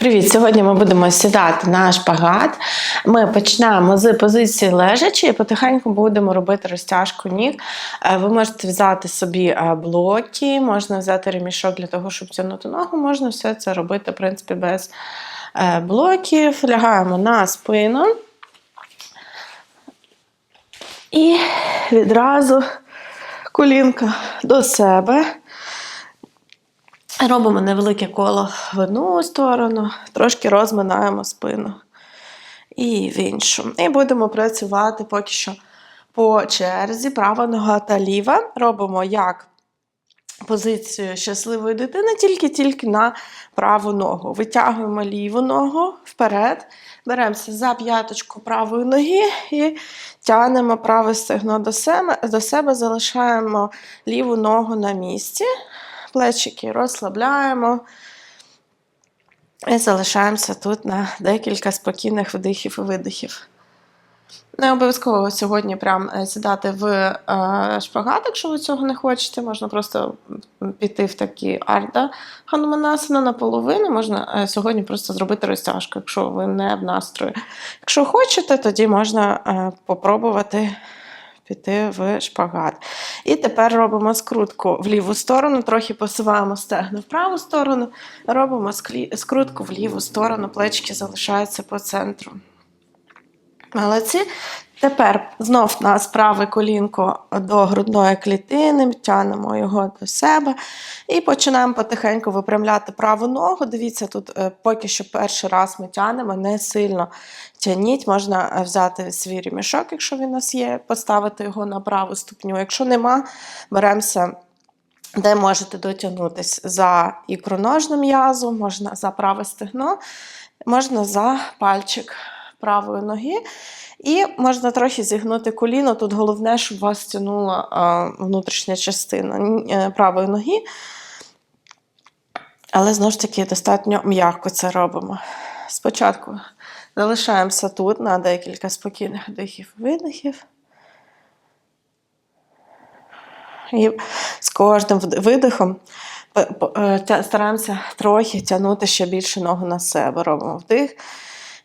Привіт! Сьогодні ми будемо сідати на шпагат. Ми почнемо з позиції лежачі і потихеньку будемо робити розтяжку ніг. Е, Ви можете взяти собі е, блоки, можна взяти ремішок для того, щоб тягнути ногу. Можна все це робити, в принципі, без е, блоків. Лягаємо на спину. І відразу колінка до себе. Робимо невелике коло в одну сторону, трошки розминаємо спину і в іншу. І будемо працювати поки що по черзі, права нога та ліва. Робимо як позицію щасливої дитини, тільки-тільки на праву ногу. Витягуємо ліву ногу вперед, беремося за п'яточку правої ноги і тягнемо праве стегно до себе, до себе залишаємо ліву ногу на місці. Плечики розслабляємо і залишаємося тут на декілька спокійних вдихів і видихів. Не обов'язково сьогодні прям е, сідати в е, шпагат, якщо ви цього не хочете. Можна просто піти в такі арда хануманасана наполовину. Можна е, сьогодні просто зробити розтяжку, якщо ви не в настрої. Якщо хочете, тоді можна попробувати піти в шпагат. І тепер робимо скрутку в ліву сторону, трохи посуваємо стегну в праву сторону, робимо скрутку в ліву сторону, плечки залишаються по центру. Молодці. Тепер знов нас праве колінко до грудної клітини, тягнемо його до себе і починаємо потихеньку випрямляти праву ногу. Дивіться, тут е, поки що перший раз ми тягнемо, не сильно тягніть. Можна е, взяти свій ремішок, якщо він у нас є, поставити його на праву ступню. Якщо нема, беремося. Де можете дотягнутися за ікроножну м'язу, можна за праве стегно, можна за пальчик правої ноги. І можна трохи зігнути коліно. Тут головне, щоб вас тягнула а, внутрішня частина е, правої ноги. Але знову ж таки достатньо м'яко це робимо. Спочатку залишаємося тут на декілька спокійних вдихів видихів. І з кожним видихом е, стараємося трохи тягнути ще більше ногу на себе. Робимо вдих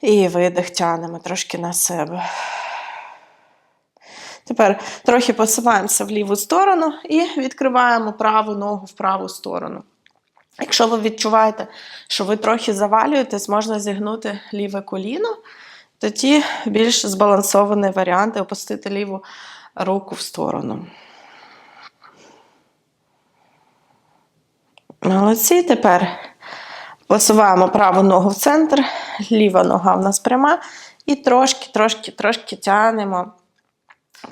і видих тягнемо трошки на себе. Тепер трохи посуваємося в ліву сторону і відкриваємо праву ногу в праву сторону. Якщо ви відчуваєте, що ви трохи завалюєтесь, можна зігнути ліве коліно, тоді більш збалансований варіант опустити ліву руку в сторону. Молодці. Тепер посуваємо праву ногу в центр, ліва нога в нас пряма. І трошки, трошки, трошки тягнемо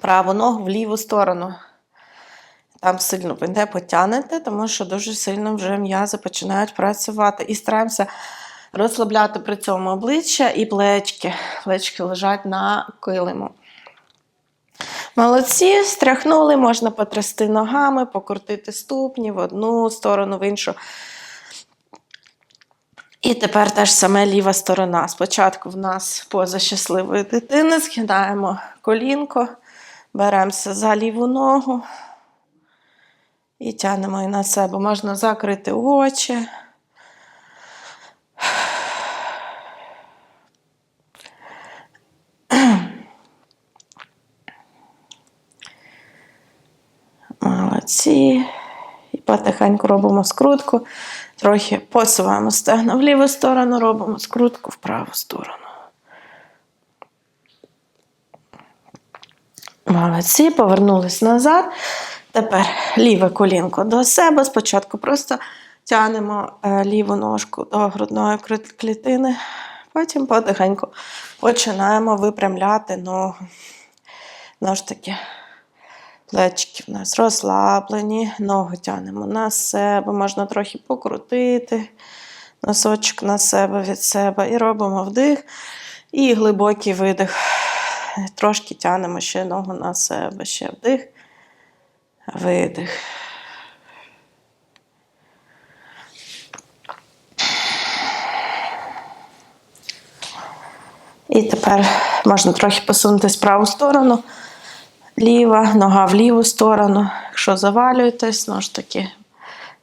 праву ногу в ліву сторону. Там сильно ви не потягнете, тому що дуже сильно вже м'язи починають працювати. І стараємося розслабляти при цьому обличчя і плечки. Плечки лежать на килиму. Молодці, стряхнули, можна потрясти ногами, покрутити ступні в одну сторону, в іншу. І тепер теж саме ліва сторона. Спочатку в нас поза щасливої дитини, згинаємо колінко, беремося за ліву ногу і тягнемо і на себе. Можна закрити очі. Молодці. І потихеньку робимо скрутку. Трохи посуваємо стегна в ліву сторону, робимо скрутку в праву сторону. Молодці, повернулись назад. Тепер ліве колінко до себе. Спочатку просто тягнемо е, ліву ножку до грудної клітини, потім потихеньку починаємо випрямляти ногу. Знову ж таки, Плечики в нас розслаблені, ноги тягнемо на себе, можна трохи покрутити носочок на себе від себе. І робимо вдих і глибокий видих. Трошки тягнемо ще ногу на себе. Ще вдих, видих. І тепер можна трохи посунутися в праву сторону ліва, нога в ліву сторону. Якщо завалюєтесь, знову ж таки,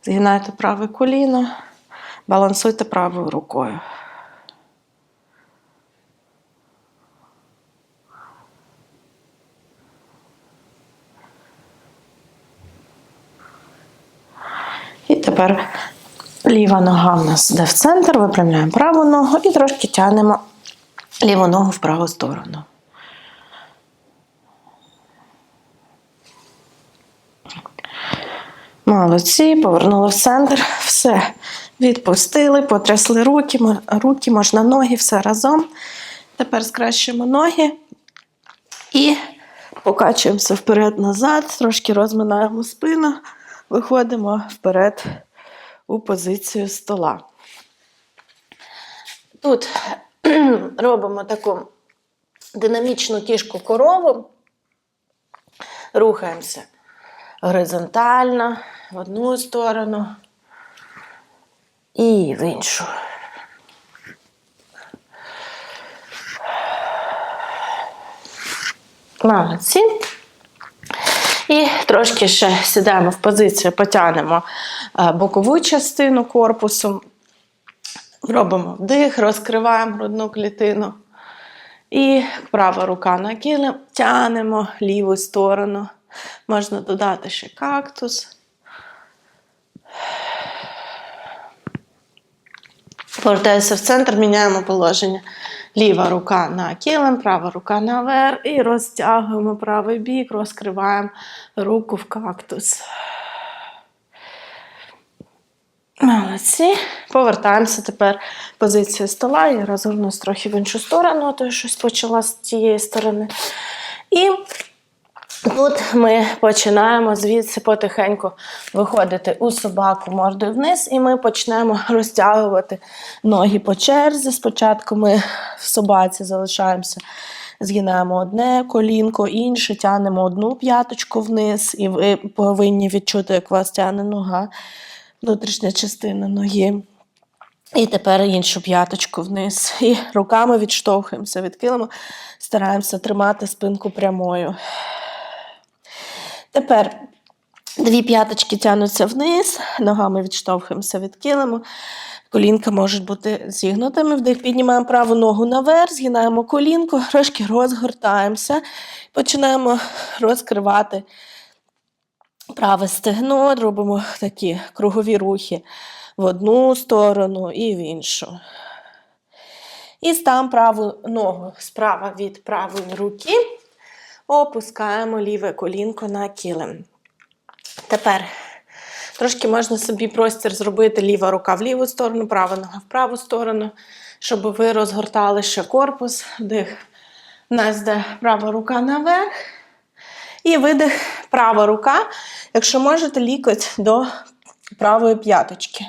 згинайте праве коліно, балансуйте правою рукою. І тепер ліва нога в нас йде в центр, випрямляємо праву ногу і трошки тягнемо ліву ногу в праву сторону. Молодці, повернули в центр, все. Відпустили, потрясли руки, руки, можна ноги, все разом. Тепер скращуємо ноги і покачуємося вперед-назад, трошки розминаємо спину, виходимо вперед у позицію стола. Тут робимо таку динамічну кішку корову, рухаємося горизонтально в одну сторону і в іншу. Молодці. І трошки ще сідаємо в позицію, потягнемо е, бокову частину корпусу, робимо вдих, розкриваємо грудну клітину. І права рука на килим, тянемо ліву сторону. Можна додати ще кактус. Повертаюся в центр, міняємо положення. Ліва рука на килим, права рука наверх і розтягуємо правий бік, розкриваємо руку в кактус. Молодці. Повертаємося тепер позицію стола. Я розгорнусь трохи в іншу сторону, то я щось почала з тієї сторони. І Тут ми починаємо звідси потихеньку виходити у собаку мордою вниз, і ми почнемо розтягувати ноги по черзі. Спочатку ми в собаці залишаємося, згинаємо одне колінко, інше, тягнемо одну п'яточку вниз, і ви повинні відчути, як вас тягне нога, внутрішня частина ноги. І тепер іншу п'яточку вниз. І руками відштовхуємося від стараємося тримати спинку прямою. Тепер дві п'яточки тягнуться вниз, ногами відштовхуємося від килиму. Колінка можуть бути зігнутими. Вдих піднімаємо праву ногу наверх, згинаємо колінку, трошки розгортаємося, починаємо розкривати праве стегно, робимо такі кругові рухи в одну сторону і в іншу. І ставимо праву ногу справа від правої руки. Опускаємо ліве колінко на килим. Тепер трошки можна собі простір зробити ліва рука в ліву сторону, права нога в праву сторону, щоб ви розгортали ще корпус. Вдих. У нас йде права рука наверх. І видих, права рука. Якщо можете, лікоть до правої п'яточки.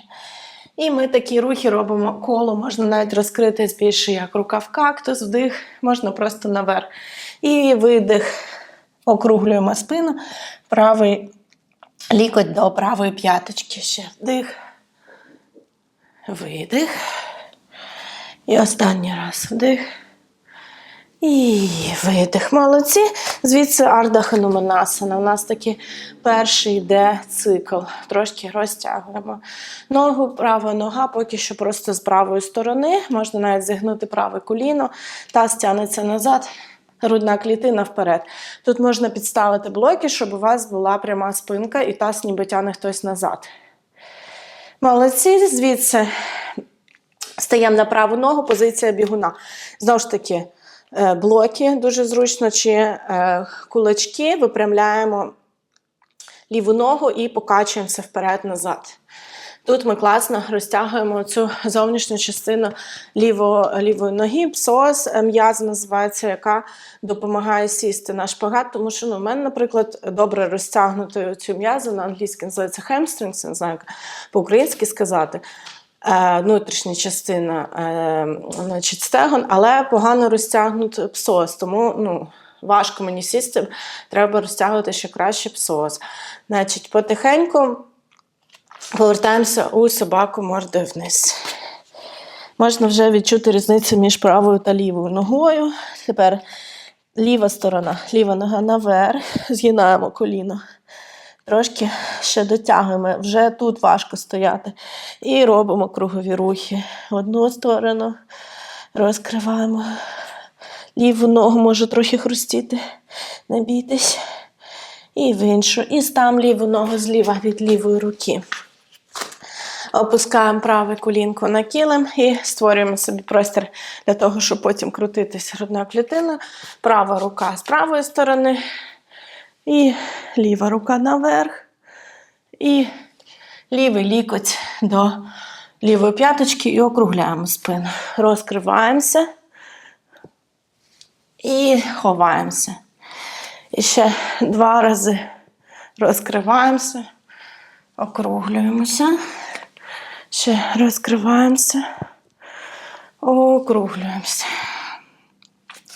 І ми такі рухи робимо коло, можна навіть розкрити більше, як рука в кактус, вдих, можна просто наверх. І видих, округлюємо спину, правий лікоть до правої п'яточки. Ще вдих, видих. І останній раз вдих. І видих. Молодці. Звідси Арда Хануманасана. У нас такий перший йде цикл. Трошки розтягуємо. Ногу, права нога, поки що просто з правої сторони. Можна навіть зігнути праве коліно, таз тягнеться назад. Грудна клітина вперед. Тут можна підставити блоки, щоб у вас була пряма спинка і таз ніби тягне хтось назад. Молодці, звідси стаємо на праву ногу, позиція бігуна. Знову ж таки, блоки дуже зручно, чи е, кулачки випрямляємо ліву ногу і покачуємося вперед-назад. Тут ми класно розтягуємо цю зовнішню частину ліво, лівої ноги, псос, е, м'яз називається, яка допомагає сісти на шпагат. Тому що ну, у мене, наприклад, добре розтягнути цю м'язу на англійській називається hamstrings, не знаю, по-українськи сказати. Е, внутрішня частина, е, значить, стегон, але погано розтягнути псос, тому ну, важко мені сісти, треба розтягувати ще краще псос. Значить, потихеньку повертаємося у собаку мордою вниз. Можна вже відчути різницю між правою та лівою ногою. Тепер ліва сторона, ліва нога наверх, згинаємо коліно. Трошки ще дотягуємо, вже тут важко стояти. І робимо кругові рухи. В одну сторону розкриваємо. Ліву ногу може трохи хрустіти, не бійтесь. І в іншу. І ставимо ліву ногу зліва від лівої руки. Опускаємо праве колінко на килим і створюємо собі простір для того, щоб потім крутитися грудною клітиною. Права рука з правої сторони. І ліва рука наверх. І лівий лікоть до лівої п'яточки і округляємо спину. Розкриваємося і ховаємося. І ще два рази розкриваємося, округлюємося. Ще розкриваємося, округлюємося.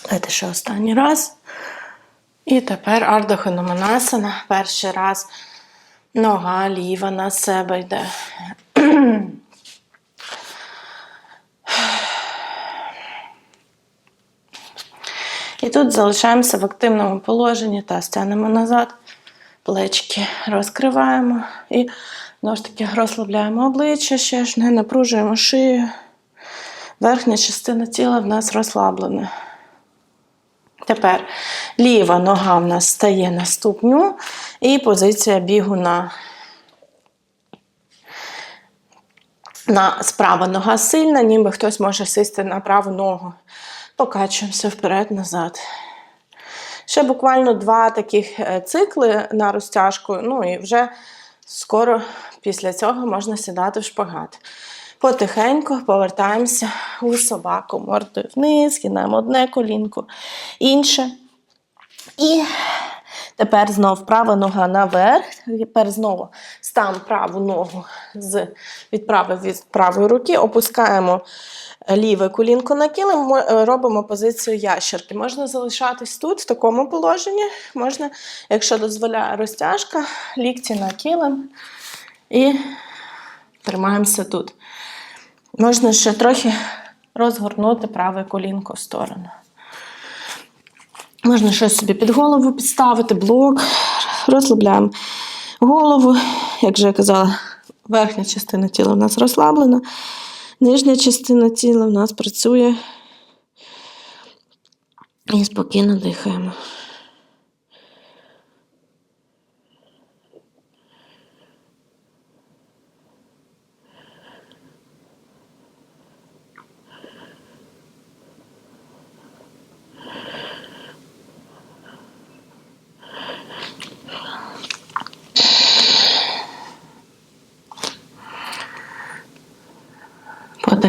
Давайте ще останній раз. І тепер ардохономанасана. Перший раз нога ліва на себе йде. І тут залишаємося в активному положенні та стягнемо назад, плечки розкриваємо і знову ж таки розслабляємо обличчя, ще ж не напружуємо шию. Верхня частина тіла в нас розслаблена. Тепер ліва нога в нас стає на ступню і позиція бігуна. На справа нога сильна, ніби хтось може сісти на праву ногу. Покачуємося вперед-назад. Ще буквально два таких е, цикли на розтяжку, ну і вже скоро після цього можна сідати в шпагат. Потихеньку повертаємося у собаку мордою вниз, гинаємо одне колінко, інше. І тепер знов права нога наверх. Тепер знову ставимо праву ногу з від правої, від правої руки, опускаємо ліве колінко на мо- е, робимо позицію ящерки. Можна залишатись тут, в такому положенні. Можна, якщо дозволяє розтяжка, лікті на килим і тримаємося тут. Можна ще трохи розгорнути праве колінко в сторону. Можна щось собі під голову підставити, блок. Розслабляємо голову. Як вже я казала, верхня частина тіла в нас розслаблена, нижня частина тіла в нас працює. І спокійно дихаємо.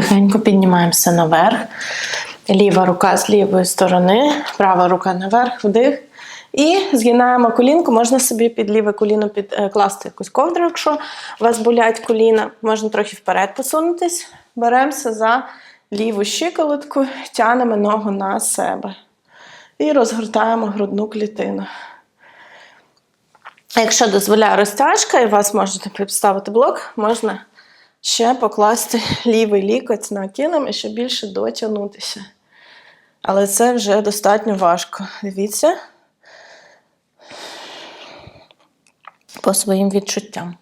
Потихеньку піднімаємося наверх. Ліва рука з лівої сторони, права рука наверх, вдих. І згинаємо колінку. Можна собі під ліве коліно підкласти якусь ковдру, якщо у вас болять коліна. Можна трохи вперед посунутись. Беремося за ліву щиколотку, тянемо ногу на себе. І розгортаємо грудну клітину. Якщо дозволяє розтяжка, і вас можете підставити блок, можна ще покласти лівий лікоть на килим і ще більше дотягнутися. Але це вже достатньо важко. Дивіться по своїм відчуттям.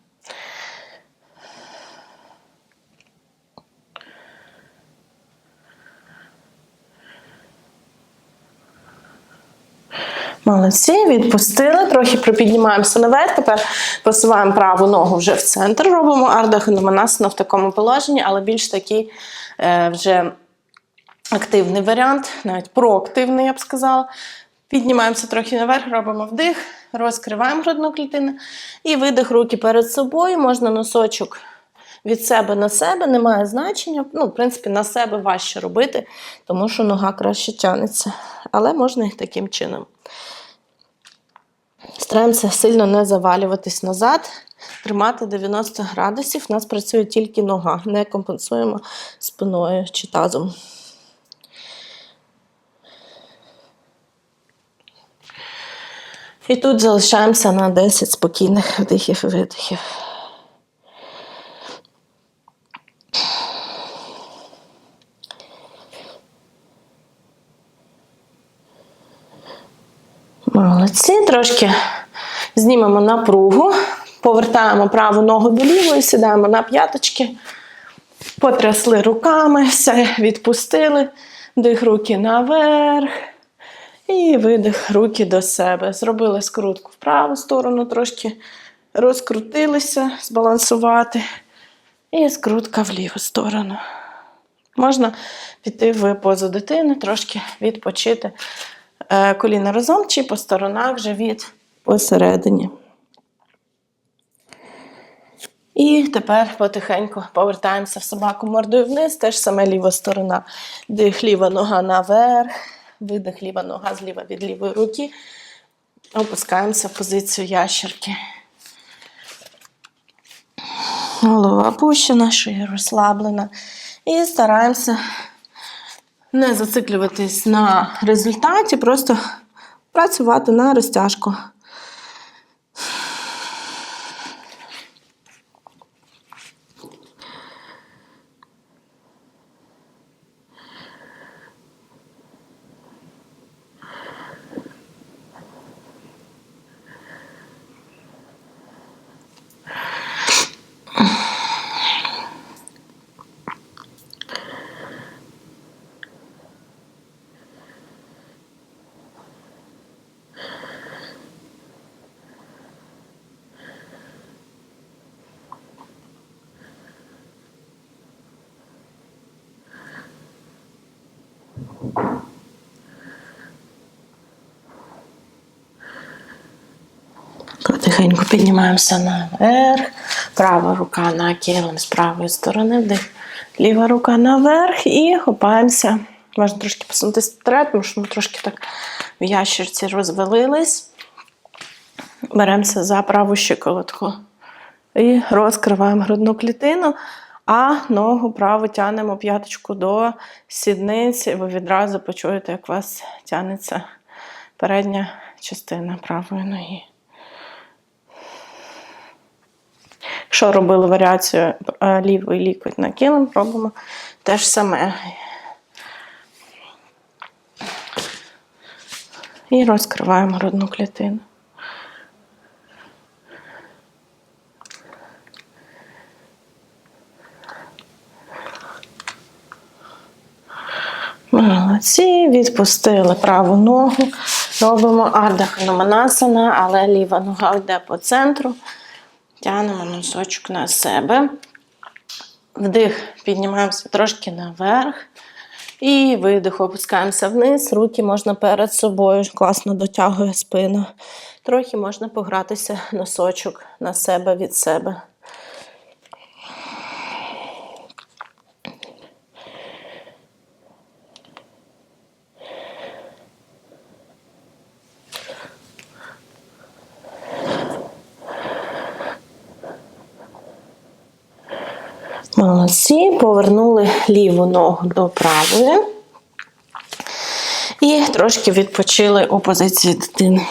Молодці, відпустили, трохи припіднімаємося наверх. Тепер посуваємо праву ногу вже в центр. Робимо ардаханаманасану в такому положенні, але більш такий е, вже активний варіант, навіть проактивний, я б сказала. Піднімаємося трохи наверх, робимо вдих, розкриваємо грудну клітину і видих руки перед собою. Можна носочок від себе на себе, немає значення. Ну, в принципі, на себе важче робити, тому що нога краще тягнеться. Але можна і таким чином. Стараємося сильно не завалюватись назад, тримати 90 градусів. У нас працює тільки нога, не компенсуємо спиною чи тазом. І тут залишаємося на 10 спокійних вдихів і видихів. Молодці, трошки знімемо напругу, повертаємо праву ногу до лівої, сідаємо на п'яточки, потрясли руками, все відпустили, дих руки наверх. І видих руки до себе. Зробили скрутку в праву сторону, трошки розкрутилися, збалансувати. І скрутка в ліву сторону. Можна піти в позу дитини, трошки відпочити коліна разом чи по сторонах живіт посередині. І тепер потихеньку повертаємося в собаку мордою вниз, теж саме ліва сторона. Дих ліва нога наверх, видих ліва нога зліва від лівої руки. Опускаємося в позицію ящерки. Голова опущена, шия розслаблена. І стараємося не зациклюватись на результаті, просто працювати на розтяжку. Потихеньку піднімаємося наверх. Права рука на килим з правої сторони, вдих. Ліва рука наверх і хопаємося. Можна трошки посунутися вперед, тому що ми трошки так в ящерці розвалились. Беремося за праву щиколотку. І розкриваємо грудну клітину, а ногу праву тягнемо п'яточку до сідниці, ви відразу почуєте, як у вас тягнеться передня частина правої ноги. Якщо робили варіацію е, лівий лікоть на килим, робимо те ж саме. І розкриваємо грудну клітину. Молодці, відпустили праву ногу. Робимо Hanumanasana, але ліва нога йде по центру. Тягнемо носочок на себе. Вдих, піднімаємося трошки наверх. І видих, опускаємося вниз. Руки можна перед собою, класно дотягує спину. Трохи можна погратися носочок на себе від себе. Молодці, повернули ліву ногу до правої. І трошки відпочили у позиції дитини.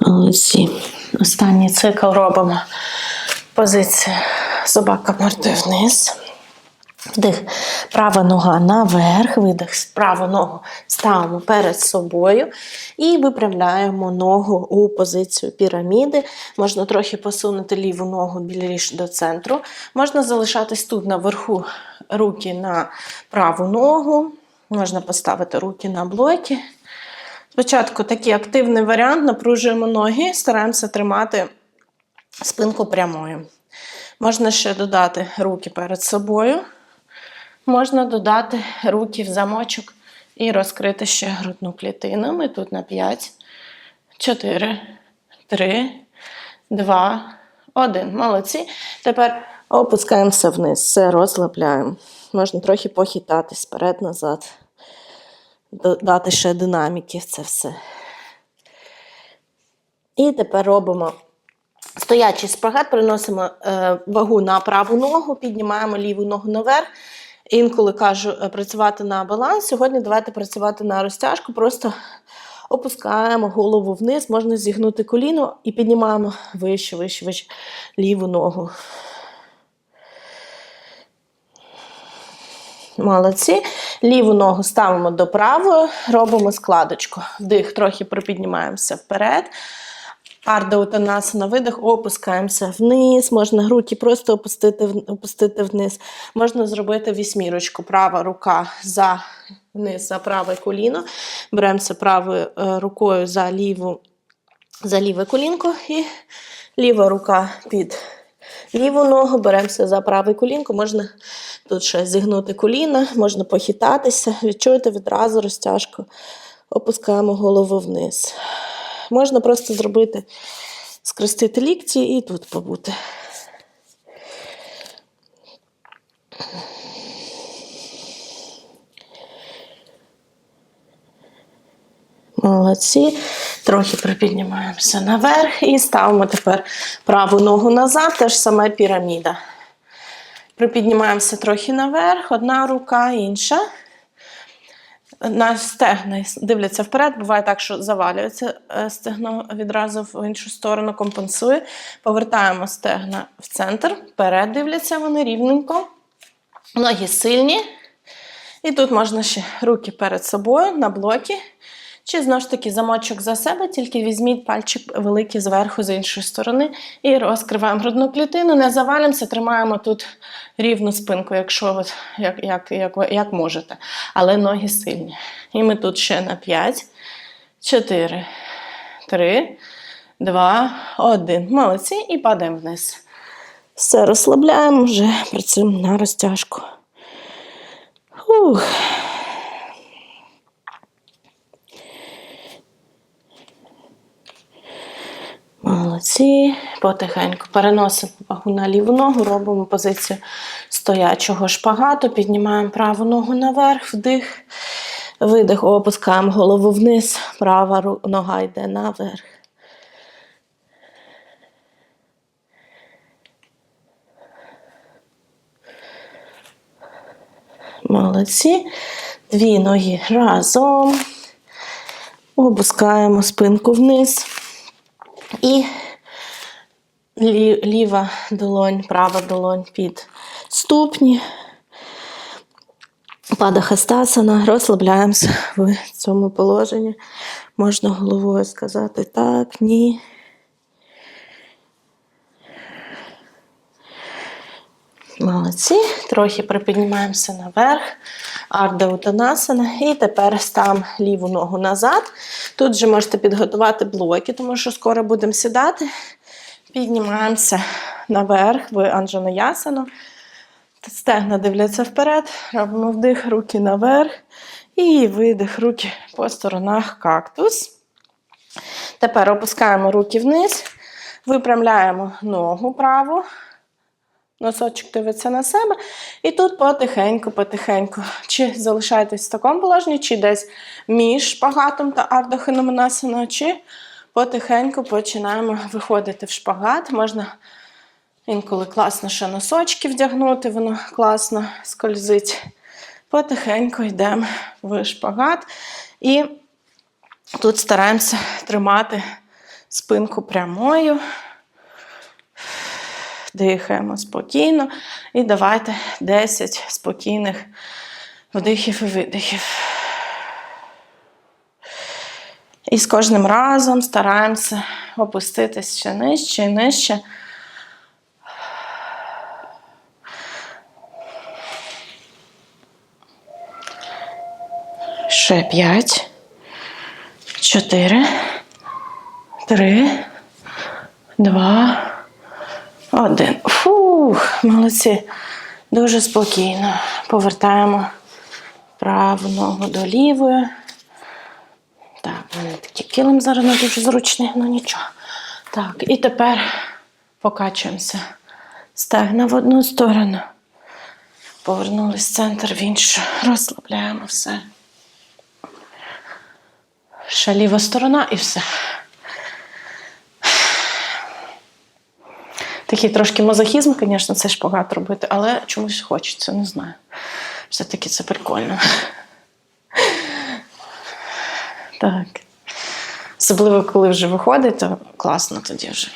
Молодці. Останній цикл робимо позиція собака мордою вниз. Вдих, права нога наверх, видих, праву ногу ставимо перед собою і виправляємо ногу у позицію піраміди. Можна трохи посунути ліву ногу більше до центру. Можна залишатись тут наверху руки на праву ногу, можна поставити руки на блоки. Спочатку такий активний варіант, напружуємо ноги, стараємося тримати спинку прямою. Можна ще додати руки перед собою. Можна додати руки в замочок і розкрити ще грудну клітину. Ми тут на 5, 4, 3, 2, 1. Молодці. Тепер опускаємося вниз, все розслабляємо. Можна трохи похитатись вперед-назад, додати ще динаміки це все. І тепер робимо стоячий спагат, переносимо е, вагу на праву ногу, піднімаємо ліву ногу наверх. Інколи кажу е, працювати на баланс. Сьогодні давайте працювати на розтяжку. Просто опускаємо голову вниз, можна зігнути коліно і піднімаємо вище, вище, вище ліву ногу. Молодці. Ліву ногу ставимо до правої, робимо складочку. Вдих, трохи припіднімаємося вперед. Арда Утанасана, видих, опускаємося вниз. Можна руки просто опустити, опустити вниз. Можна зробити вісьмірочку. Права рука за вниз, за праве коліно. Беремося правою е, рукою за ліву, за ліве колінко і ліва рука під ліву ногу. Беремося за праве колінко. Можна тут ще зігнути коліна, можна похитатися. Відчуєте відразу розтяжку. Опускаємо голову вниз. Можна просто зробити, скрестити лікті і тут побути. Молодці. Трохи припіднімаємося наверх і ставимо тепер праву ногу назад, теж саме піраміда. Припіднімаємося трохи наверх, одна рука, інша. На стегна дивляться вперед, буває так, що завалюється е, стегно відразу в іншу сторону, компенсує. Повертаємо стегна в центр, вперед дивляться вони рівненько. Ноги сильні. І тут можна ще руки перед собою на блоки. Чи знову ж таки замочок за себе, тільки візьміть пальчик великий зверху з іншої сторони і розкриваємо грудну клітину, не завалимося, тримаємо тут рівну спинку, якщо от, як, як, як, як можете. Але ноги сильні. І ми тут ще на 5, 4, 3, 2, 1. Молодці, і падаємо вниз. Все, розслабляємо вже, працюємо на розтяжку. Ух. Молодці. Потихеньку переносимо вагу на ліву ногу, робимо позицію стоячого шпагату, піднімаємо праву ногу наверх, вдих, видих, опускаємо голову вниз, права нога йде наверх. Молодці. Дві ноги разом. Опускаємо спинку вниз. І лі- ліва долонь, права долонь під ступні. Падахастасана, розслабляємося в цьому положенні. Можна головою сказати так, ні. Молодці. Трохи припіднімаємося наверх. Арда Утанасана. І тепер ставимо ліву ногу назад. Тут же можете підготувати блоки, тому що скоро будемо сідати. Піднімаємося наверх в Анджанаясану. Стегна дивляться вперед. Робимо вдих, руки наверх. І видих, руки по сторонах кактус. Тепер опускаємо руки вниз, випрямляємо ногу праву. Носочок дивиться на себе. І тут потихеньку, потихеньку. Чи залишаєтесь в такому положенні, чи десь між шпагатом та ардохиноманасаною, чи потихеньку починаємо виходити в шпагат. Можна інколи класно ще носочки вдягнути, воно класно скользить. Потихеньку йдемо в шпагат. І тут стараємося тримати спинку прямою. Дихаємо спокійно. І давайте 10 спокійних вдихів і видихів. І з кожним разом стараємося опуститись ще нижче і нижче. Ще 5, 4, 3, 2, один. Фух, молодці. Дуже спокійно. Повертаємо праву ногу до лівої. Так, килим зараз не дуже зручний, ну нічого. Так, і тепер покачуємося. Стегна в одну сторону. Повернулись в центр в іншу. Розслабляємо все. Ще ліва сторона і все. Такий трошки мазохізм, звісно, це шпагат робити, але чомусь хочеться, не знаю. Все-таки це прикольно. Так. Особливо, коли вже виходить, то класно тоді вже.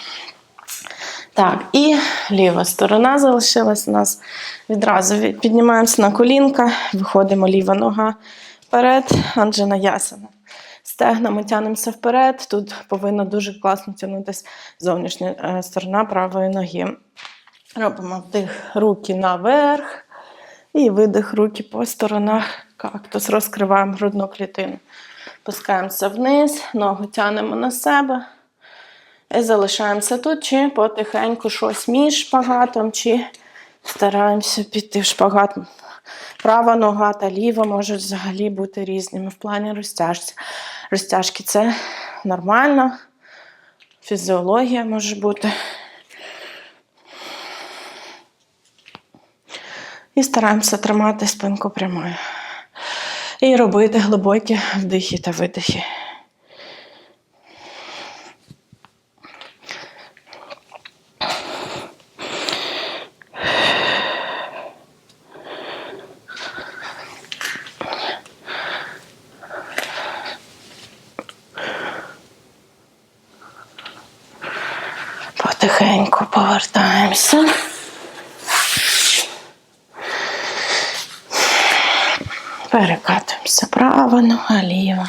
Так, і ліва сторона залишилась у нас. Відразу піднімаємося на колінка, виходимо ліва нога вперед, Анджана Ясана. стегнами тягнемося вперед. Тут повинна дуже класно тягнутися зовнішня е, сторона правої ноги. Робимо вдих руки наверх і видих руки по сторонах кактус. Розкриваємо грудну клітину. Пускаємося вниз, ногу тягнемо на себе. І залишаємося тут, чи потихеньку щось між шпагатом, чи стараємося піти в шпагат. Права нога та ліва можуть взагалі бути різними в плані розтяжці. Розтяжки це нормально, фізіологія може бути. І стараємося тримати спинку прямою. І робити глибокі вдихи та видихи. Потихеньку повертаємося. Перекатуємося право, нога ліва.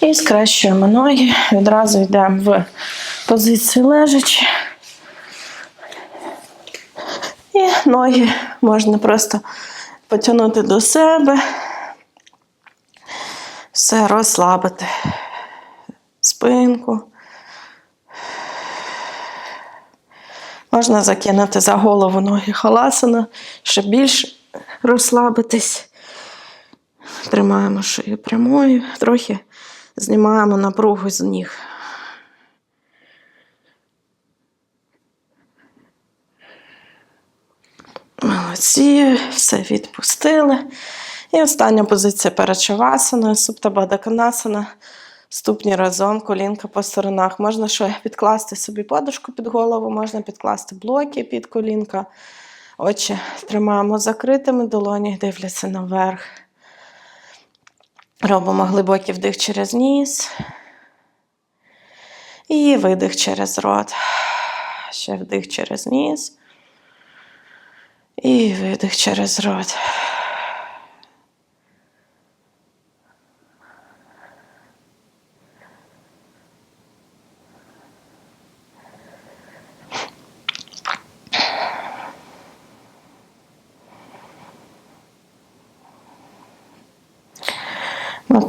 І скращуємо ноги. Відразу йдемо в позицію лежачі. І ноги можна просто потягнути до себе. Все розслабити. Спинку. Можна закинути за голову ноги халасана, щоб більше розслабитись. Тримаємо шию прямою, трохи знімаємо напругу з ніг. Молодці, все відпустили. І остання позиція перед шавасаною, суптабадаканасана. Ступні разом, колінка по сторонах. Можна ще підкласти собі подушку під голову, можна підкласти блоки під колінка. Очі тримаємо закритими, долоні дивляться наверх. Робимо глибокий вдих через ніс. І видих через рот. Ще вдих через ніс. І видих через рот.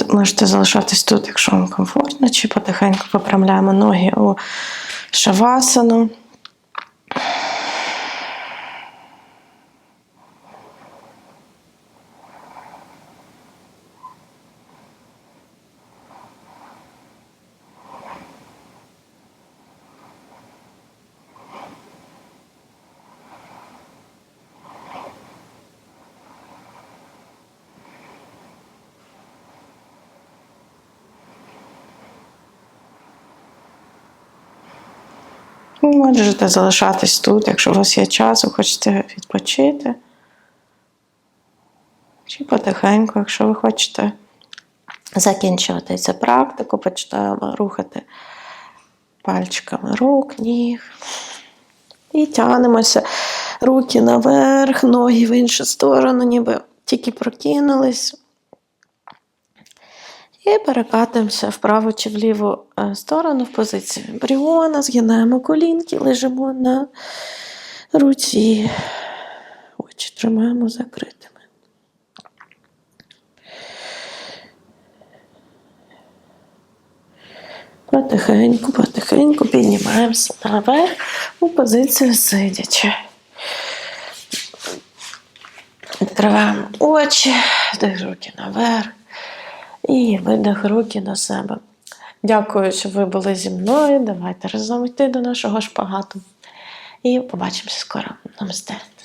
Можете залишатись тут, якщо вам комфортно, чи потихеньку поправляємо ноги у шавасану. Можете залишатись тут, якщо у вас є час, ви хочете відпочити. Чи потихеньку, якщо ви хочете закінчувати цю практику, починаємо рухати пальчиками рук, ніг. І тягнемося руки наверх, ноги в іншу сторону, ніби тільки прокинулись. І перекатуємося вправо чи в ліву е, сторону в позиції ембріона, згинаємо колінки, лежимо на руці. Очі тримаємо закритими. Потихеньку, потихеньку піднімаємося наверх у позицію сидячи. Відкриваємо очі, руки наверх. І видих руки на себе. Дякую, що ви були зі мною. Давайте разом йти до нашого шпагату. І побачимося скоро. Намасте. До.